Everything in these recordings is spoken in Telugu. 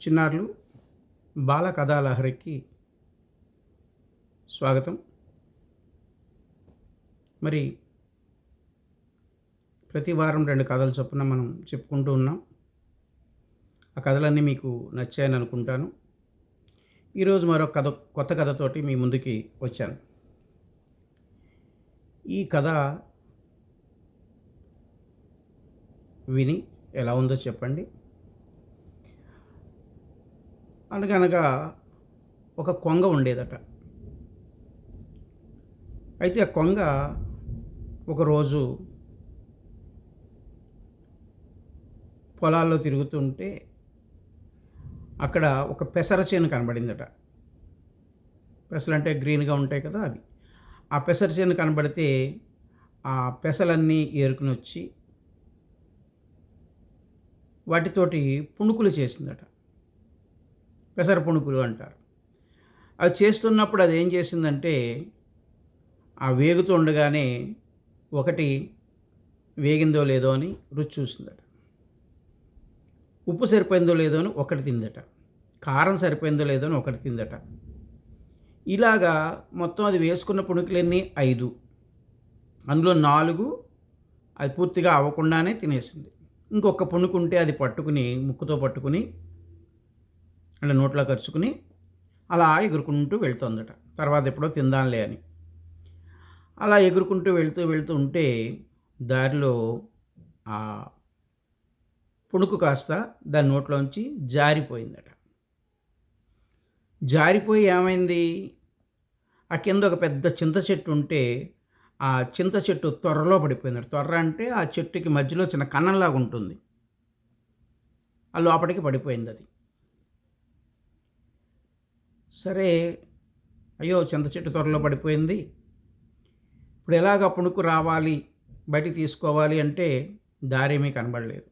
చిన్నారులు బాల కథాలహరికి స్వాగతం. మరి ప్రతి వారం రెండు కథలు చొప్పున మనం చెప్పుకుంటూ ఉన్నాం. ఆ కథలన్నీ మీకు నచ్చాయని అనుకుంటాను. ఈరోజు మరో కథ కొత్త కథతోటి మీ ముందుకి వచ్చాను. ఈ కథ విని ఎలా ఉందో చెప్పండి. అనగనగా ఒక కొంగ ఉండేదట. అయితే ఆ కొంగ ఒకరోజు పొలాల్లో తిరుగుతుంటే అక్కడ ఒక పెసర చేను కనబడిందట. పెసలు అంటే గ్రీన్గా ఉంటాయి కదా అవి. ఆ పెసర చేను కనబడితే ఆ పెసలన్నీ ఏరుకుని వచ్చి వాటితోటి పుణుకులు చేసిందట. పెసర పుణుకులు అంటారు. అది చేస్తున్నప్పుడు అది ఏం చేసిందంటే ఆ వేగుతూ ఉండగానే ఒకటి వేగిందో లేదో అని రుచి చూసిందట. ఉప్పు సరిపోయిందో లేదో అని ఒకటి తిందట. కారం సరిపోయిందో లేదో అని ఒకటి తిందట. ఇలాగా మొత్తం అది వేసుకున్న పుణుకులన్నీ ఐదు. అందులో నాలుగు అది పూర్తిగా అవ్వకుండానే తినేసింది. ఇంకొక పుణుకుంటే అది పట్టుకుని ముక్కుతో పట్టుకుని అంటే నోట్లో ఖర్చుకుని అలా ఎగురుకుంటూ వెళ్తుందట. తర్వాత ఎప్పుడో తిందాంలే అని. అలా ఎగురుకుంటూ వెళ్తూ వెళ్తూ ఉంటే దారిలో ఆ పుణుకు కాస్త దాని నోట్లోంచి జారిపోయిందట. జారిపోయి ఏమైంది? ఆ కింద ఒక పెద్ద చింత చెట్టు ఉంటే ఆ చింత చెట్టు త్వరలో పడిపోయిందట. త్వర అంటే ఆ చెట్టుకి మధ్యలో చిన్న కన్నంలాగా ఉంటుంది. ఆ లోపలికి పడిపోయింది అది. సరే అయ్యో చింత చెట్టు త్వరలో పడిపోయింది. ఇప్పుడు ఎలాగ పుణుకు రావాలి బయటికి తీసుకోవాలి అంటే దారేమీ కనబడలేదు.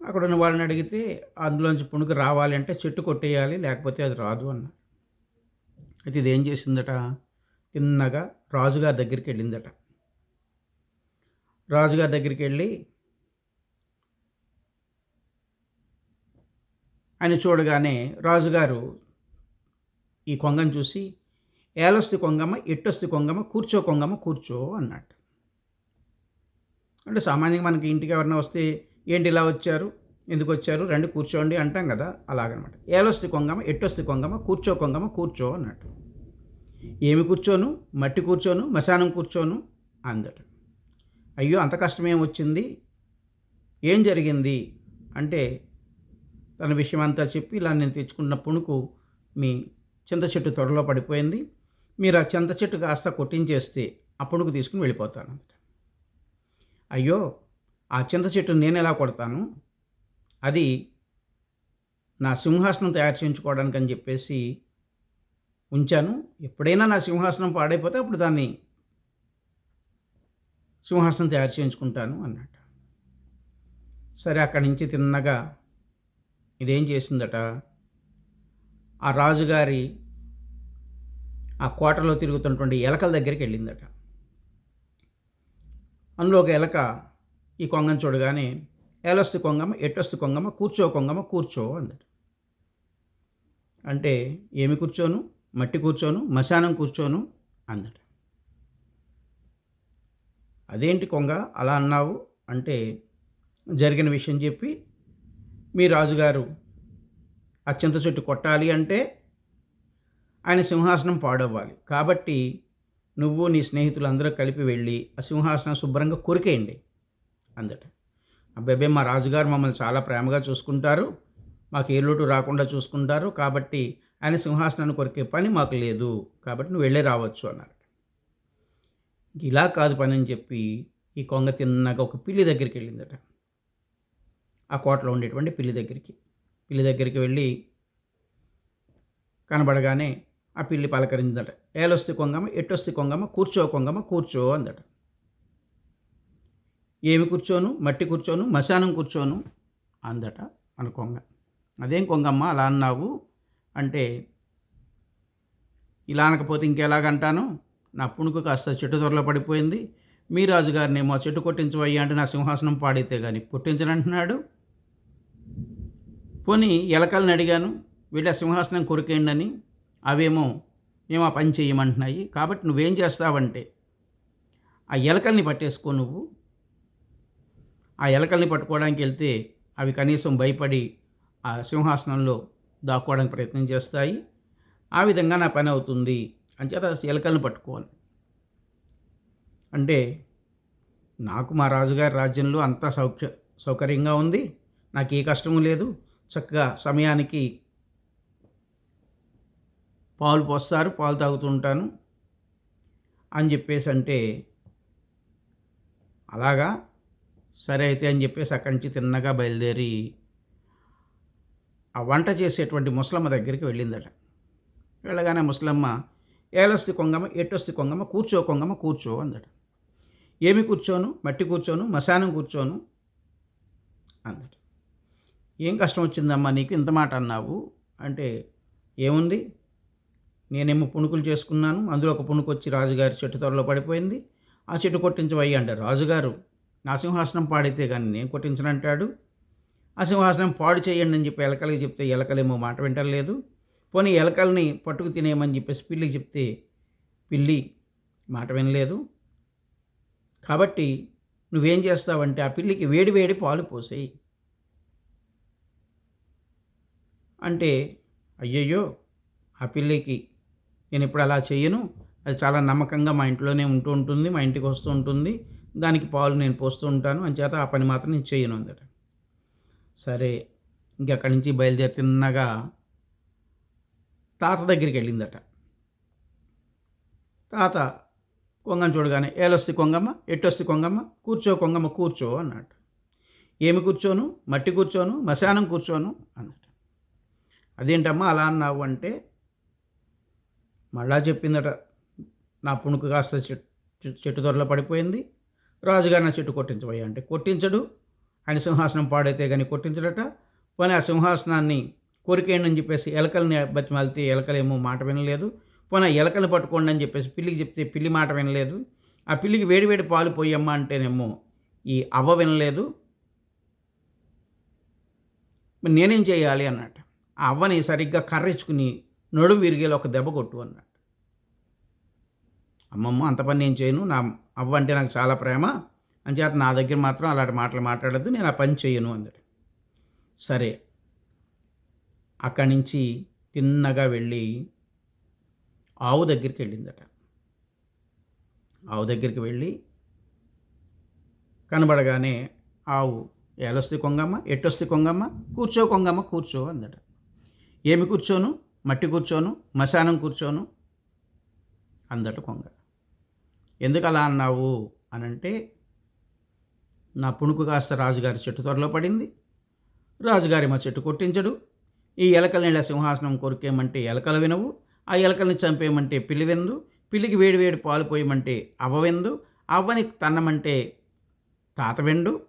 అక్కడ ఉన్న వాళ్ళని అడిగితే అందులోంచి పుణుకు రావాలి అంటే చెట్టు కొట్టేయాలి లేకపోతే అది రాదు అన్న అయితే ఇది ఏం చేసిందట? తిన్నగా రాజుగారి దగ్గరికి వెళ్ళిందట. రాజుగారి దగ్గరికి వెళ్ళి ఆయన చూడగానే రాజుగారు ఈ కొంగను చూసి ఏలొస్తి కొంగమ్మ ఎట్టొస్తి కొంగమ్మ కూర్చో కొంగమ్మ కూర్చో అన్నట్టు అంటే సామాన్యంగా మనకి ఇంటికి ఎవరైనా వస్తే ఏంటి ఇలా వచ్చారు ఎందుకు వచ్చారు రండి కూర్చోండి అంటాం కదా అలాగనమాట. ఏలొస్తి కొంగమ్మ ఎట్టొస్తి కొంగమ్మ కూర్చో కొంగమ్మ కూర్చో అన్నట్టు ఏమి కూర్చోను? మట్టి కూర్చోను? మశానం కూర్చోను? అందట. అయ్యో అంత కష్టమేం వచ్చింది? ఏం జరిగింది? అంటే తన విషయం అంతా చెప్పి ఇలా నేను తెచ్చుకున్న పుణుకు మీ చింత చెట్టు త్వరలో పడిపోయింది. మీరు ఆ చింత చెట్టు కాస్త కొట్టించేస్తే ఆ పుణుకు తీసుకుని వెళ్ళిపోతాను. అయ్యో ఆ చింత చెట్టు నేను ఎలా కొడతాను? అది నా సింహాసనం తయారు చేయించుకోవడానికి అని చెప్పేసి ఉంచాను. ఎప్పుడైనా నా సింహాసనం పాడైపోతే అప్పుడు దాన్ని సింహాసనం తయారు చేయించుకుంటాను అన్నట్టు. సరే అక్కడి నుంచి తిన్నగా ఇదేం చేసిందట? ఆ రాజుగారి ఆ కోటలో తిరుగుతున్నటువంటి ఎలకల దగ్గరికి వెళ్ళిందట. అందులో ఒక ఎలక ఈ కొంగను చూడగానే ఏలొస్తు కొంగమ్మ ఎట్టొస్తు కొంగమ్మ కూర్చో కొంగమ్మ కూర్చో అందట. అంటే ఏమి కూర్చోను? మట్టి కూర్చోను? మశానం కూర్చోను? అందట. అదేంటి కొంగ? అలా అన్నావు? అంటే జరిగిన విషయం చెప్పి మీ రాజుగారు ఆ చింత చెట్టు కొట్టాలి అంటే ఆయన సింహాసనం పాడవ్వాలి. కాబట్టి నువ్వు నీ స్నేహితులందరూ కలిపి వెళ్ళి ఆ సింహాసనం శుభ్రంగా కొరికేయండి అందట. అబ్బాయి మా రాజుగారు మమ్మల్ని చాలా ప్రేమగా చూసుకుంటారు. మాకు ఏ లోటు రాకుండా చూసుకుంటారు. కాబట్టి ఆయన సింహాసనాన్ని కొరికే పని మాకు లేదు. కాబట్టి నువ్వు వెళ్ళే రావచ్చు అన్నారు. ఇలా కాదు పని అని చెప్పి ఈ కొంగ తిన్నగా ఒక పిల్లి దగ్గరికి వెళ్ళిందట. ఆ కోటలో ఉండేటువంటి పిల్లి దగ్గరికి. పిల్లి దగ్గరికి వెళ్ళి కనబడగానే ఆ పిల్లి పలకరిందట. ఏలొస్తే కొంగమ్మ ఎట్టొస్తే కొంగమ్మ కూర్చో కొంగమ్మ కూర్చో అందట. ఏమి కూర్చోను? మట్టి కూర్చోను? మశానం కూర్చోను? అందట మన కొంగ. అదేం కొంగమ్మ అలా అన్నావు? అంటే ఇలా అనకపోతే ఇంకెలాగంటాను? నా పుణుకు కాస్త చెట్టు త్వరలో పడిపోయింది. మీ రాజుగారినేమో చెట్టు కొట్టించవయ్యా అంటే నా సింహాసనం పాడైతే కానీ పుట్టించనంటున్నాడు పోనీ ఎలకల్ని అడిగాను వీళ్ళ సింహాసనం కొరికేయండి అవేమో మేము ఆ పని చేయమంటున్నాయి కాబట్టి నువ్వేం చేస్తావంటే ఆ ఎలకల్ని పట్టేసుకో నువ్వు. ఆ ఎలకల్ని పట్టుకోవడానికి వెళ్తే అవి కనీసం భయపడి ఆ సింహాసనంలో దాక్కోవడానికి ప్రయత్నం చేస్తాయి. ఆ విధంగా నా పని అవుతుంది అంచేత ఎలకల్ని పట్టుకోవాలి. అంటే నాకు మా రాజుగారి రాజ్యంలో అంతా సౌఖ్య సౌకర్యంగా ఉంది నాకు ఏ కష్టము లేదు. చక్కగా సమయానికి పాలు పోస్తారు పాలు తాగుతూ ఉంటాను అని చెప్పేసి అంటే అలాగా సరే అయితే అని చెప్పేసి అక్కడి నుంచి తిన్నగా బయలుదేరి ఆ వంట చేసేటువంటి ముసలమ్మ దగ్గరికి వెళ్ళిందట. వెళ్ళగానే ముసలమ్మ ఏలొస్తి కొంగమ్మ ఎట్టొస్తి కొంగమ్మ కూర్చో కొంగమ్మ కూర్చో అందట. ఏమి కూర్చోను? మట్టి కూర్చోను? మశానం కూర్చోను? అందట. ఏం కష్టం వచ్చిందమ్మా నీకు? ఇంత మాట అన్నావు? అంటే ఏముంది? నేనేమో పుణుకులు చేసుకున్నాను. అందులో ఒక పుణుకు వచ్చి రాజుగారి చెట్టు త్వరలో పడిపోయింది. ఆ చెట్టు కొట్టించవయ్యి అంటారు. రాజుగారు నా సింహాసనం పాడితే కానీ నేను కొట్టించనంటాడు ఆ సింహాసనం పాడు చేయండి అని చెప్పి ఎలకలకి చెప్తే ఎలకలేమో మాట వింటలేదు. పోనీ ఎలకల్ని పట్టుకు తినేయమని చెప్పేసి పిల్లికి చెప్తే పిల్లి మాట వినలేదు. కాబట్టి నువ్వేం చేస్తావంటే ఆ పిల్లికి వేడి వేడి పాలు పోసేయి. అంటే అయ్యయ్యో ఆ పిల్లికి నేను ఇప్పుడు అలా చేయను అది చాలా నమ్మకంగా మా ఇంట్లోనే ఉంటూ ఉంటుంది మా ఇంటికి వస్తూ ఉంటుంది. దానికి పాలు నేను పోస్తూ ఉంటాను. అని చేత ఆ పని మాత్రం నేను చేయను అందట సరే ఇంకెక్కడి నుంచి బయలుదేరి తిన్నగా తాత దగ్గరికి వెళ్ళిందట. తాత కొంగని చూడగానే ఏలొస్తి కొంగమ్మ ఎట్టొస్తే కొంగమ్మ కూర్చో కొంగమ్మ కూర్చో అన్నట్టు ఏమి కూర్చోను? మట్టి కూర్చోను? మశానం కూర్చోను? అన్నట్టు అదేంటమ్మా అలా అన్నావు అంటే మళ్ళా చెప్పిందట నా పుణుకు కాస్త చెట్టు చెట్టు త్వరలో పడిపోయింది రాజుగారు నా చెట్టు కొట్టించబోయా అంటే కొట్టించడు ఆయన సింహాసనం పాడైతే కానీ కొట్టించడట. పోనీ ఆ సింహాసనాన్ని కోరికేయండి అని చెప్పేసి ఎలకల్ని బతిమాలితే ఎలకలేమో మాట వినలేదు. పోనీ ఆ ఎలకల్ని పట్టుకోండి అని చెప్పేసి పిల్లికి చెప్తే పిల్లి మాట వినలేదు. ఆ పిల్లికి వేడివేడి పాలు పోయమ్మా అంటేనేమో ఈ అవ్వ వినలేదు. నేనేం చేయాలి అన్నట్టు. ఆ అవ్వని సరిగ్గా కర్రెచ్చుకుని నడుము విరిగేలా ఒక దెబ్బ కొట్టు అన్నాడు. అమ్మమ్మ అంత పని నేను చేయను నా అవ్వ అంటే నాకు చాలా ప్రేమ అని చేత నా దగ్గర మాత్రం అలాంటి మాటలు మాట్లాడద్దు నేను ఆ పని చేయను అన్నాడు. సరే అక్కడి నుంచి తిన్నగా వెళ్ళి ఆవు దగ్గరికి వెళ్ళిందట. ఆవు దగ్గరికి వెళ్ళి కనబడగానే ఆవు ఏలొస్తే కొంగమ్మ ఎట్టొస్తే కొంగమ్మ కూర్చో కొంగమ్మ కూర్చో అందట ఏమి కూర్చోను? మట్టి కూర్చోను? మశానం కూర్చోను? అందట కొంగ. ఎందుకు అలా అన్నావు? అనంటే నా పుణుకు కాస్త రాజుగారి చెట్టు త్వరలో పడింది. రాజుగారి మా చెట్టు కొట్టించడు. ఈ ఎలకల నీళ్ళ సింహాసనం కొరికేయమంటే ఎలకలు వినవు. ఆ ఎలకల్ని చంపేయమంటే పిల్లి విందు. పిల్లికి వేడి వేడి పాలు పోయమంటే అవ్వ విందు. అవ్వని తన్నమంటే తాత విండు.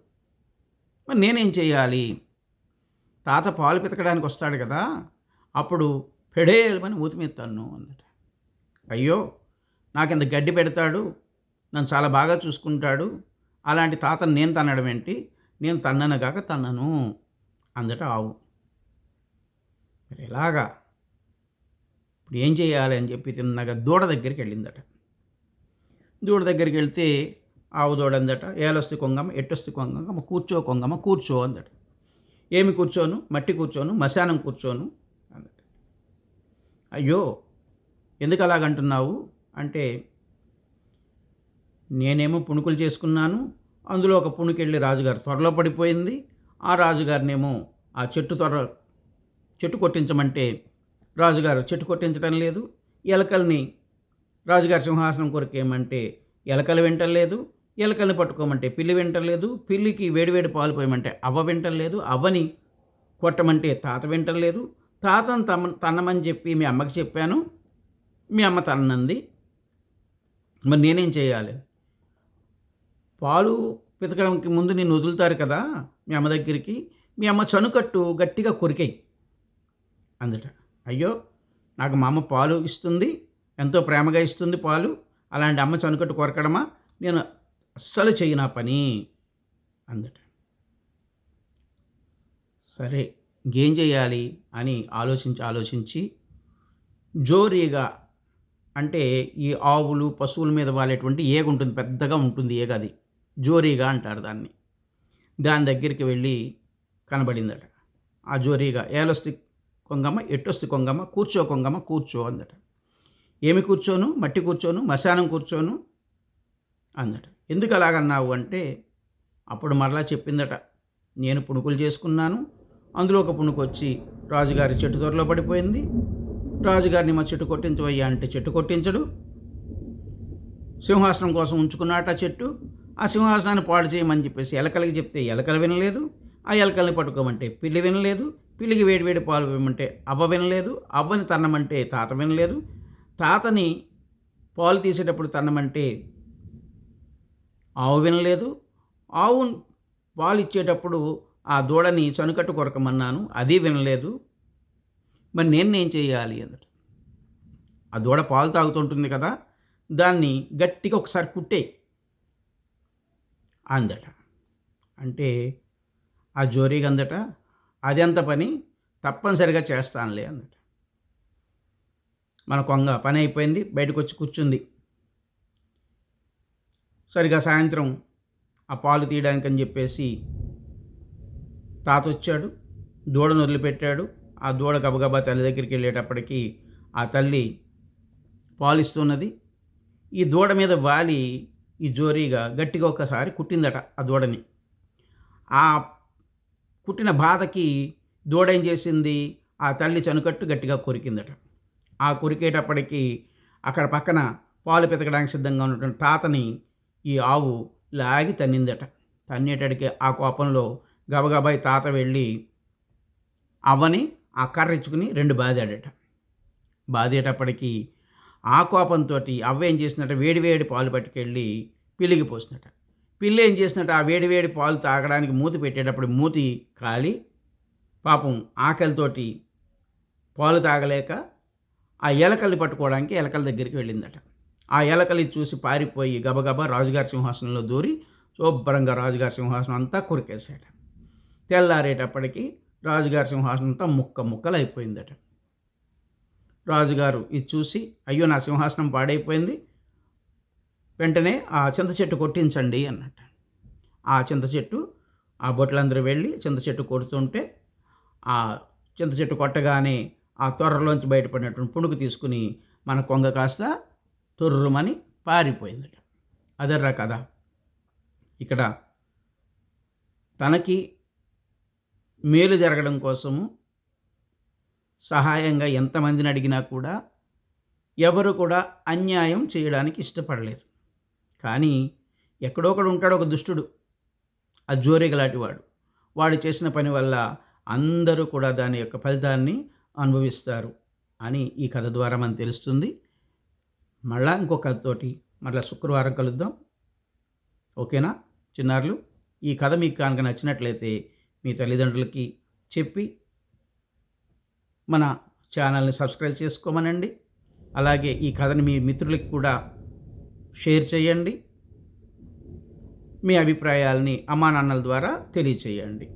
మరి నేనేం చేయాలి తాత పాలు పితకడానికి వస్తాడు కదా. అప్పుడు పెడేయమని మూతి మీద తన్ను అందట అయ్యో నాకింత గడ్డి పెడతాడు నన్ను చాలా బాగా చూసుకుంటాడు అలాంటి తాతను నేను తన్నడం ఏంటి? నేను తన్నను కాక తన్నను అందట ఆవు. మరి ఎలాగా? ఇప్పుడు ఏం చేయాలి అని చెప్పి తిన్నగా దూడ దగ్గరికి వెళ్ళిందట. దూడ దగ్గరికి వెళ్తే ఆవు దూడ అందట ఏలొస్తే కొంగమ్మ ఎట్టొస్తే కొంగమ్మ కూర్చో కొంగమ్మ కూర్చో అందట ఏమి కూర్చోను? మట్టి కూర్చోను మశానం కూర్చోను అందట అయ్యో ఎందుకు అలాగంటున్నావు? అంటే నేనేమో పుణుకులు చేసుకున్నాను అందులో ఒక పుణుకెళ్ళి రాజుగారు త్వరలో పడిపోయింది ఆ రాజుగారినేమో ఆ చెట్టు త్వర చెట్టు కొట్టించమంటే రాజుగారు చెట్టు కొట్టించడం లేదు ఎలకల్ని రాజుగారి సింహాసనం కొరికేయమంటే ఎలకలు వింటలేదు ఎలకల్ని పట్టుకోమంటే పిల్లి వింటలేదు పిల్లికి వేడివేడి పాలు పోయమంటే అవ్వ వింటలేదు అవ్వని కొట్టమంటే తాత వింటలేదు తాతను తమ తన్నమని చెప్పి మీ అమ్మకి చెప్పాను. మీ అమ్మ తన్నంది. మరి నేనేం చేయాలి? పాలు పితకడానికి ముందు నేను వదులుతారు కదా మీ అమ్మ దగ్గరికి. మీ అమ్మ చనుకట్టు గట్టిగా కొరికాయి అందుట. అయ్యో నాకు మా అమ్మ పాలు ఇస్తుంది. ఎంతో ప్రేమగా ఇస్తుంది పాలు. అలాంటి అమ్మ చనుకట్టు కొరకడమా? నేను అస్సలు చేయనా పని? అందట. సరే. ఏం చేయాలి అని ఆలోచించి ఆలోచించి జోరీగా అంటే ఈ ఆవులు పశువుల మీద వాలేటువంటి ఏగ ఉంటుంది పెద్దగా ఉంటుంది ఏగ అది. జోరీగా అంటారు దాన్ని. దాని దగ్గరికి వెళ్ళి కనబడిందట. ఆ జోరీగా ఏలొస్తి కొంగమ్మ ఎట్టొస్తి కొంగమ్మ కూర్చో కొంగమ్మ కూర్చో అందట. ఏమి కూర్చోను? మట్టి కూర్చోను? మశానం కూర్చోను? అందట. ఎందుకు అలాగన్నావు అంటే అప్పుడు మరలా చెప్పిందట నేను పుణుకులు చేసుకున్నాను అందులో ఒక పుణుకొచ్చి రాజుగారి చెట్టు త్వరలో పడిపోయింది. రాజుగారిని మా చెట్టు కొట్టించవయ్యా అంటే చెట్టు కొట్టించడు. సింహాసనం కోసం ఉంచుకున్నాట చెట్టు. ఆ సింహాసనాన్ని పాడు చేయమని చెప్పేసి ఎలకలకి చెప్తే ఎలకలు వినలేదు. ఆ ఎలకల్ని పట్టుకోమంటే పిల్లి వినలేదు. పిల్లికి వేడి వేడి పాలు ఇవ్వమంటే అవ్వ వినలేదు. అవ్వని తన్నమంటే తాత వినలేదు. తాతని పాలు తీసేటప్పుడు తన్నమంటే ఆవు వినలేదు. ఆవు పాలు ఇచ్చేటప్పుడు ఆ దూడని చనుకట్టు కొరకమన్నాను అది వినలేదు. మరి నేను ఏం చేయాలి అన్నట్టు. ఆ దూడ పాలు తాగుతుంటుంది కదా దాన్ని గట్టిగా ఒకసారి కుట్టే అందట. అంటే ఆ జోరీగా అందట అదెంత పని? తప్పనిసరిగా చేస్తానులే అందట మన కొంగ పని అయిపోయింది బయటకు వచ్చి కూర్చుంది. సరిగా సాయంత్రం ఆ పాలు తీయడానికి అని చెప్పేసి తాత వచ్చాడు దూడను వదిలిపెట్టాడు. ఆ దూడ గబగబా తల్లి దగ్గరికి వెళ్ళేటప్పటికి ఆ తల్లి పాలిస్తున్నది. ఈ దూడ మీద వాలి ఈ జోరీగా గట్టిగా ఒకసారి కుట్టిందట ఆ దూడని. ఆ కుట్టిన బాధకి దూడ ఏం చేసింది? ఆ తల్లి చనుకట్టు గట్టిగా కొరికిందట. ఆ కొరికేటప్పటికి అక్కడ పక్కన పాలు పెతకడానికి సిద్ధంగా ఉన్నటువంటి తాతని ఈ ఆవు లాగి తన్నిందట. తన్నేటడికి ఆ కోపంలో గబగబాయి తాత వెళ్ళి అవ్వని ఆ కర్ర ఇచ్చుకుని రెండు బాదాడట బాదేటప్పటికీ ఆ కోపంతో అవ్వ ఏం చేసినట్ట వేడి వేడి పాలు పట్టుకెళ్ళి పిల్లికి పోసినట్ట పిల్లి ఏం చేసినట్టు ఆ వేడి వేడి పాలు తాగడానికి మూతి పెట్టేటప్పుడు మూతి కాలి. పాపం ఆకలితోటి పాలు తాగలేక ఆ ఎలకల్ని పట్టుకోవడానికి ఎలకల దగ్గరికి వెళ్ళిందట. ఆ ఎలకలి చూసి పారిపోయి గబగబా రాజుగారి సింహాసనంలో దూరి శుభ్రంగా రాజుగారి సింహాసనం అంతా కొరికేశాడు. తెల్లారేటప్పటికి రాజుగారి సింహాసనంతో ముక్క ముక్కలు అయిపోయిందట రాజుగారు ఇది చూసి అయ్యో నా సింహాసనం పాడైపోయింది. వెంటనే ఆ చింత చెట్టు కొట్టించండి అన్నట్టు. ఆ చింత చెట్టు ఆ బొట్లందరూ వెళ్ళి చింత చెట్టు కొడుతుంటే ఆ చింత చెట్టు కొట్టగానే ఆ త్వరలోంచి బయటపడినటువంటి పుణుకు తీసుకుని మన కొంగ కాస్త తుర్రుమని పారిపోయిందట. అదర్రా కదా ఇక్కడ తనకి మేలు జరగడం కోసము సహాయంగా ఎంతమందిని అడిగినా కూడా ఎవరు కూడా అన్యాయం చేయడానికి ఇష్టపడలేరు. కానీ ఎక్కడో ఒకడు ఉంటాడు ఒక దుష్టుడు ఆ జోరేగలాంటివాడు వాడు చేసిన పని వల్ల అందరూ కూడా దాని యొక్క ఫలితాన్ని అనుభవిస్తారు అని ఈ కథ ద్వారా మనకు తెలుస్తుంది. మళ్ళా ఇంకో కథతోటి మళ్ళీ శుక్రవారం కలుద్దాం. ఓకేనా చిన్నారులు? ఈ కథ మీకు కనుక నచ్చినట్లయితే మీ తల్లిదండ్రులకి చెప్పి మన ఛానల్ని సబ్స్క్రైబ్ చేసుకోమనండి. అలాగే ఈ కథని మీ మిత్రులకి కూడా షేర్ చేయండి. మీ అభిప్రాయాలని అమ్మానాన్నల ద్వారా తెలియచేయండి.